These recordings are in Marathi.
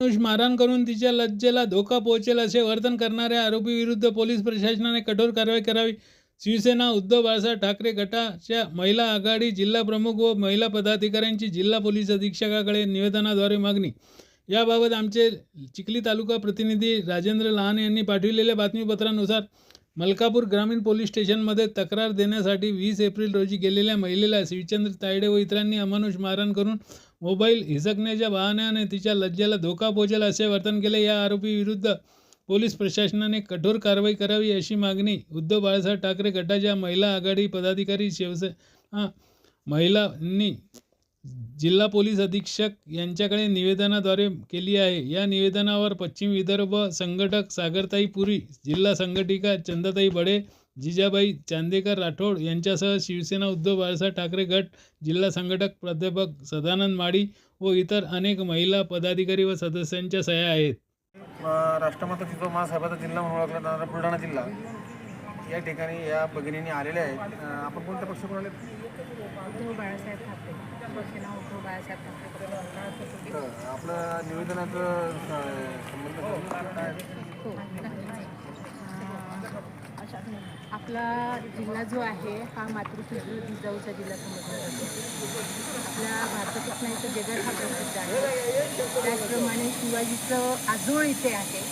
अनुष मारहाण करून तिच्या लज्जेला धोका पोहोचेल असे वर्तन करणाऱ्या आरोपीविरुद्ध पोलीस प्रशासनाने कठोर कारवाई करावी. शिवसेना उद्धव बाळासाहेब ठाकरे गटाच्या महिला आघाडी जिल्हा प्रमुख व महिला पदाधिकाऱ्यांची जिल्हा पोलीस अधीक्षकाकडे निवेदनाद्वारे मागणी. याबाबत आमचे चिखली तालुका प्रतिनिधी राजेंद्र लहान यांनी पाठविलेल्या बातमीपत्रानुसार मलकापूर ग्रामीण पोलीस स्टेशनमध्ये तक्रार देण्यासाठी वीस एप्रिल रोजी गेलेल्या महिलेला शिवचंद्र तायडे व इतरांनी अमानुष मारहाण करून मोबाईल हिसकण्याच्या बहाण्याने तिच्या लज्जेला धोका पोहोचेल असे वर्तन केले या आरोपीविरुद्ध पोलीस प्रशासनाने कठोर कारवाई करावी अशी मागणी उद्धव बाळासाहेब ठाकरे गटाच्या महिला आघाडी पदाधिकारी शिवसेना महिलांनी जिल्हा पोलीस अधीक्षक यांच्याकडे निवेदनाद्वारे केली आहे. या निवेदनावर पश्चिम विदर्भ संघटक सागरताई पुरी जिल्हा संघटिका चंदाताई बडे जिजाबाई चांदेकर राठोड यांच्यासह शिवसेना उद्धव बाळासाहेब ठाकरे गट जिल्हा संघटक प्राध्यापक सदानंद माडी व इतर अनेक महिला पदाधिकारी व सदस्यांच्या सह्या आहेत. राष्ट्रमाता जिजाऊ महासाहेबाचा जिल्हा म्हणून ओळखला जाणारा बुलढाणा जिल्हा. या ठिकाणी या भगिनींनी आलेल्या आहेत. आपण कोणत्या पक्षाकडून आले उद्धव बाळासाहेब ठाकरे. शिवसेना उद्धव बाळासाहेब ठाकरे तर आपलं निवेदनाचं संबंध काय? आहे? आपला जिल्हा जो आहे हा मातृशुद्ध जिजाऊचा जिल्हा समजला जातो. आपल्या भारतातच नाही तर जगात हा प्रसिद्ध आहे. त्याचप्रमाणे शिवाजीचं आजोळ इथे आहे.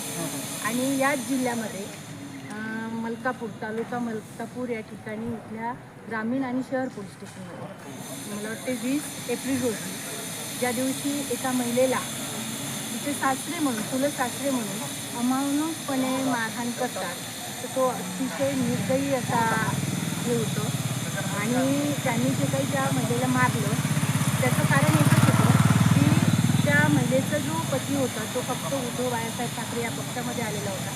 आणि याच जिल्ह्यामध्ये मलकापूर तालुका मलकापूर या ठिकाणी इथल्या ग्रामीण आणि शहर पोलीस स्टेशनमध्ये मला वाटते वीस एप्रिल रोजी ज्या दिवशी एका महिलेला तिचे सासरे म्हणून चुलत सासरे म्हणून अमानुषपणे मारहाण करतात तर तो अतिशय निर्दयी असा हे होतं. आणि त्यांनी जे काही त्या महिलेला मारलं त्याचं कारण एकच होतं की त्या महिलेचा जो पती होता तो फक्त उद्धव बाळासाहेब ठाकरे या पक्षामध्ये आलेला होता.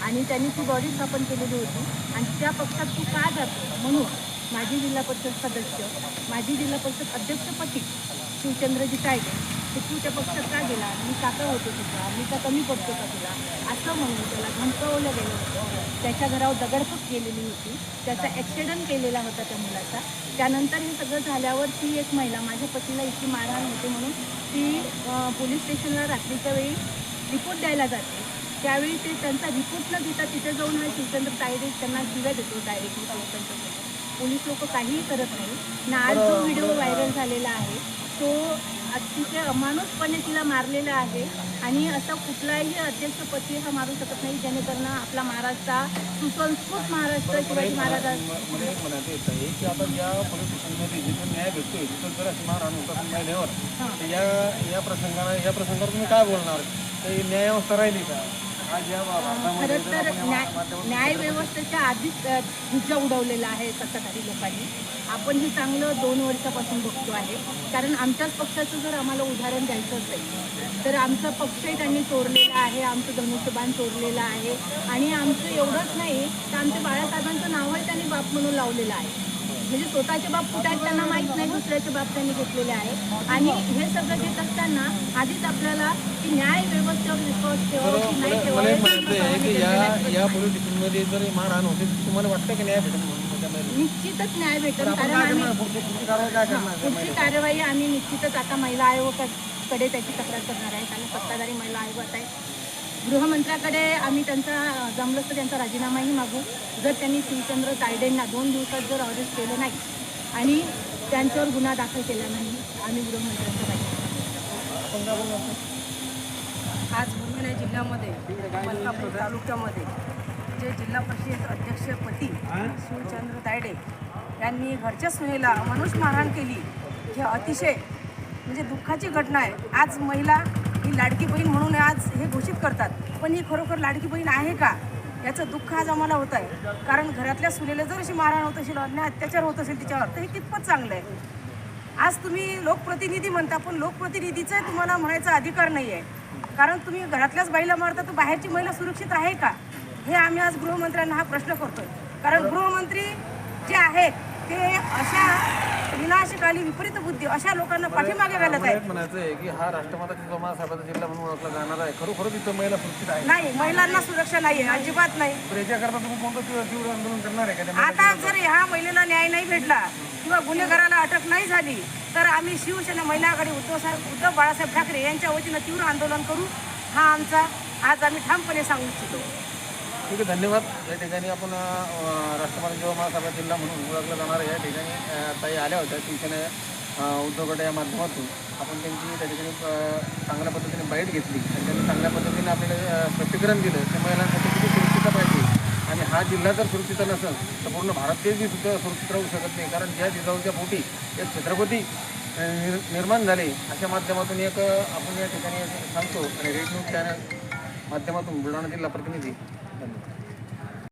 आणि त्यांनी ती बॉडी स्थापन केलेली होती. आणि त्या पक्षात तू का जातो म्हणून माजी जिल्हा परिषद सदस्य माजी जिल्हा परिषद अध्यक्षपती शिवचंद्रजी कायदे ते तू त्या पक्षात का गेला? मी काका होतो तुझा मी का कमी पडतो का तुला? असं म्हणून त्याला धमकवलं गेलं होतं. त्याच्या घरावर दगडफेक केलेली होती. त्याचा ॲक्सिडेंट केलेला होता त्या मुलाचा. त्यानंतर हे सगळं झाल्यावर ती एक महिला माझ्या पतीला इतकी मारहाण होते म्हणून ती पोलीस स्टेशनला रात्रीच्या वेळी रिपोर्ट द्यायला जाते. त्यावेळी ते त्यांचा रिपोर्ट न घेता तिथे जाऊन हा शिवचंद्र तायडे त्यांना शिव्या देतो डायरेक्टली त्यांच्यासमोर पोलीस लोक काहीही करत नाही. ना आज जो व्हिडिओ व्हायरल झालेला आहे तो अतिशय अमानुषपणे तिला मारलेला आहे. आणि असा कुठलाही अध्यक्षपती हा मारू शकत नाही जेणेकरून आपला महाराष्ट्र सुसंस्कृत महाराष्ट्र शिवाजी मला एक म्हणायचं येत आहे की आता या पोलीस स्टेशनमध्ये जिथं न्याय भेटतोय तिथं जर या या प्रसंगाला या प्रसंगावर तुम्ही काय बोलणार? तर ही न्यायव्यवस्था राहिली का? खरं तर न्याय न्यायव्यवस्थेच्या व्यवस्थेच्या आधीच अ, उडवलेला आहे सत्ताधारी लोकांनी. आपण हे चांगलं दोन वर्षापासून बघतो आहे. कारण आमच्याच पक्षाचं जर आम्हाला उदाहरण द्यायचं असेल तर आमचा पक्षही त्यांनी चोरलेला आहे आमचं धनुष्यबाण चोरलेलं आहे. आणि आमचं एवढंच नाही तर आमच्या बाळासाहेबांचं नावही त्यांनी बाप म्हणून लावलेलं आहे. म्हणजे स्वतःचे बाप कुठे आहेत त्यांना माहीत नाही दुसऱ्याचे बाप त्यांनी घेतलेले आहे आणि हे सगळं घेत असताना आधीच आपल्याला की न्याय व्यवस्थेवर विश्वास ठेवावा की नाही मला ठेवावा मला एक म्हणायचं आहे की सांगणं या गरजेचं आहे. या पोलीस स्टेशनमध्ये जर मारहाण होते तर तुम्हाला वाटतं की न्याय भेटेल म्हणून त्या महिलेला? निश्चितच न्याय भेटेल आपण कारण काय आम्ही करणार पुढची पुढची कारवाई काय करणार त्या पुढची महिलेवर? कार्यवाही आम्ही निश्चितच आता महिला आयोगाकडे त्याची तक्रार करणार आहे कारण सत्ताधारी महिला आयोग आहे गृहमंत्र्याकडे आम्ही त्यांचा अं, जमलं तर त्यांचा राजीनामाही मागू. जर त्यांनी शिवचंद्र तायडेंना दोन दिवसात जर अरेस्ट केलं नाही आणि त्यांच्यावर गुन्हा दाखल केला नाही आम्ही गृहमंत्र्यांचा आज बुलढाणा जिल्ह्यामध्ये मलकापूर तालुक्यामध्ये जे जिल्हा परिषद अध्यक्षपती शिवचंद्र तायडे यांनी घरच्या सुनेला मनुष्य मारहाण केली. हे अतिशय म्हणजे दुःखाची घटना आहे. आज महिला ही लाडकी बहीण म्हणून आज हे घोषित करतात. पण ही खरोखर लाडकी बहीण आहे का? याचं दुःख आज आम्हाला होत आहे कारण घरातल्या सुनेला जर अशी मारहाण होत असेल अन्याय अत्याचार होत असेल तिच्यावर तर हे कितपत चांगलं आहे? आज तुम्ही लोकप्रतिनिधी म्हणता पण लोकप्रतिनिधीचा तुम्हाला म्हणायचा अधिकार नाही आहे कारण तुम्ही घरातल्याच बाईला मारता तर बाहेरची महिला सुरक्षित आहे का? हे आम्ही आज गृहमंत्र्यांना हा प्रश्न करतोय. कारण गृहमंत्री जे आहेत ते अशा विनाशकाली विपरीत बुद्धी अशा लोकांना पाठीमागे घालत आहेत म्हणायचं आहे की हा राष्ट्रमाता जिजाऊ साहेबाचा जिल्हा म्हणून ओळखला जाणार आहे. खरोखरच इथं महिला सुरक्षित आहे. नाही महिलांना सुरक्षा नाही आहे अजिबात नाही. तर याच्याकरता तुम्ही कोणतं तीव्र तीव्र आंदोलन करणार आहे का? त्या महिला- आता जर ह्या महिलेला न्याय नाही भेटला किंवा गुन्हेगाराला अटक नाही झाली तर आम्ही शिवसेना महिला आघाडी उद्धव साहेब उद्धव बाळासाहेब ठाकरे यांच्या वतीनं तीव्र आंदोलन करू. हा आमचा आज आम्ही ठामपणे सांगू इच्छितो. ठीक आहे धन्यवाद. या ठिकाणी आपण राष्ट्रवादी राष्ट्रमाता महासभा जिल्हा म्हणून ओळखला जाणार या ठिकाणी ताई आल्या होत्या शिवसेना उद्धव गट या माध्यमातून. आपण त्यांची त्या ठिकाणी चांगल्या पद्धतीने बाईट घेतली. आणि त्यांनी चांगल्या पद्धतीने आपल्याला स्पष्टीकरण दिलं. की महिलांसाठी किती सुरक्षितता पाहिजे? आणि हा जिल्हा जर सुरक्षित नसेल तर पूर्ण भारत देशही सुद्धा सुरक्षित राहू शकत नाही. कारण ज्या जिजाऊच्या पोटी एक छत्रपती निर निर्माण झाले अशा माध्यमातून एक आपण या ठिकाणी सांगतो. आणि रेड न्यूज चॅनल माध्यमातून बुलढाणा जिल्हा प्रतिनिधी धन्यवाद